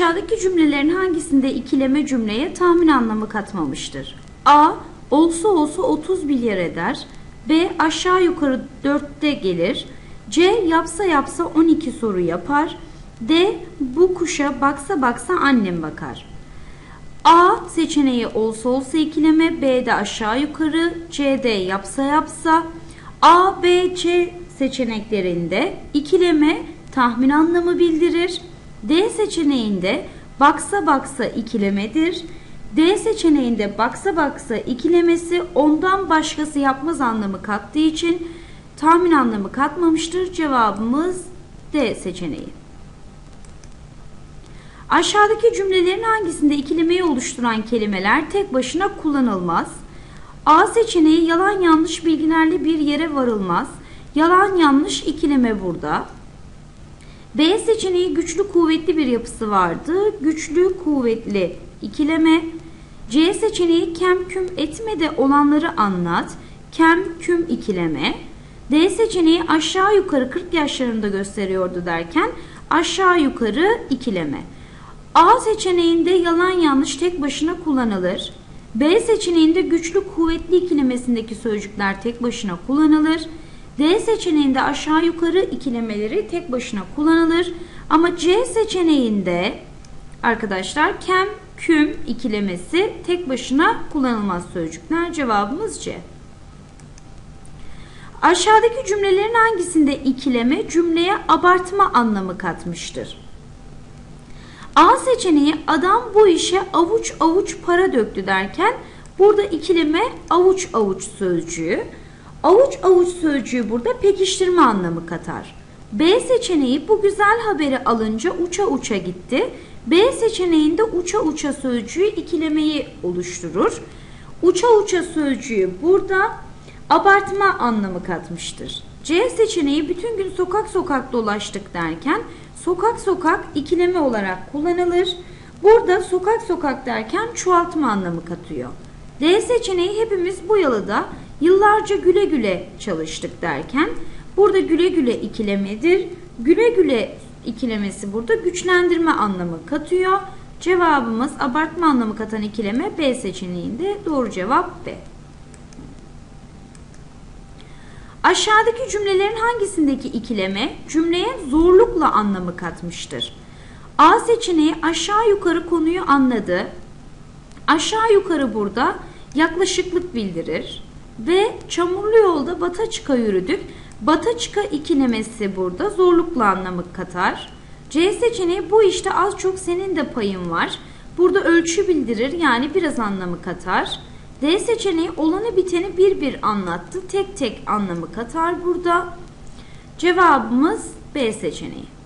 Aşağıdaki cümlelerin hangisinde ikileme cümleye tahmin anlamı katmamıştır? A. Olsa olsa 30 milyar eder. B. Aşağı yukarı 4'te gelir. C. Yapsa yapsa 12 soru yapar. D. Bu kuşa baksa baksa annem bakar. A seçeneği olsa olsa ikileme, B de aşağı yukarı, C de yapsa yapsa. A, B, C seçeneklerinde ikileme tahmin anlamı bildirir. D seçeneğinde baksa baksa ikilemedir. D seçeneğinde baksa baksa ikilemesi ondan başkası yapmaz anlamı kattığı için tahmin anlamı katmamıştır. Cevabımız D seçeneği. Aşağıdaki cümlelerin hangisinde ikilemeyi oluşturan kelimeler tek başına kullanılmaz? A seçeneği yalan yanlış bilgilerle bir yere varılmaz. Yalan yanlış ikileme burada. B seçeneği güçlü kuvvetli bir yapısı vardı. Güçlü kuvvetli ikileme. C seçeneği kem küm etme de olanları anlat. Kem küm ikileme. D seçeneği aşağı yukarı 40 yaşlarında gösteriyordu derken aşağı yukarı ikileme. A seçeneğinde yalan yanlış tek başına kullanılır. B seçeneğinde güçlü kuvvetli ikilemesindeki sözcükler tek başına kullanılır. D seçeneğinde aşağı yukarı ikilemeleri tek başına kullanılır. Ama C seçeneğinde arkadaşlar kem küm ikilemesi tek başına kullanılmaz sözcükler. Cevabımız C. Aşağıdaki cümlelerin hangisinde ikileme cümleye abartma anlamı katmıştır? A seçeneği adam bu işe avuç avuç para döktü derken burada ikileme avuç avuç sözcüğü. Avuç avuç sözcüğü burada pekiştirme anlamı katar. B seçeneği bu güzel haberi alınca uça uça gitti. B seçeneğinde uça uça sözcüğü ikilemeyi oluşturur. Uça uça sözcüğü burada abartma anlamı katmıştır. C seçeneği bütün gün sokak sokak dolaştık derken sokak sokak ikileme olarak kullanılır. Burada sokak sokak derken çoğaltma anlamı katıyor. D seçeneği hepimiz bu yalıda yıllarca güle güle çalıştık derken burada güle güle ikilemedir. Güle güle ikilemesi burada güçlendirme anlamı katıyor. Cevabımız abartma anlamı katan ikileme B seçeneğinde doğru cevap B. Aşağıdaki cümlelerin hangisindeki ikileme cümleye zorlukla anlamı katmıştır? A seçeneği aşağı yukarı konuyu anladı. Aşağı yukarı burada yaklaşıklık bildirir. Ve çamurlu yolda bata çıka yürüdük. Bata çıka ikilemesi burada zorlukla anlamı katar. C seçeneği bu işte az çok senin de payın var. Burada ölçü bildirir yani biraz anlamı katar. D seçeneği olanı biteni bir bir anlattı. Tek tek anlamı katar burada. Cevabımız B seçeneği.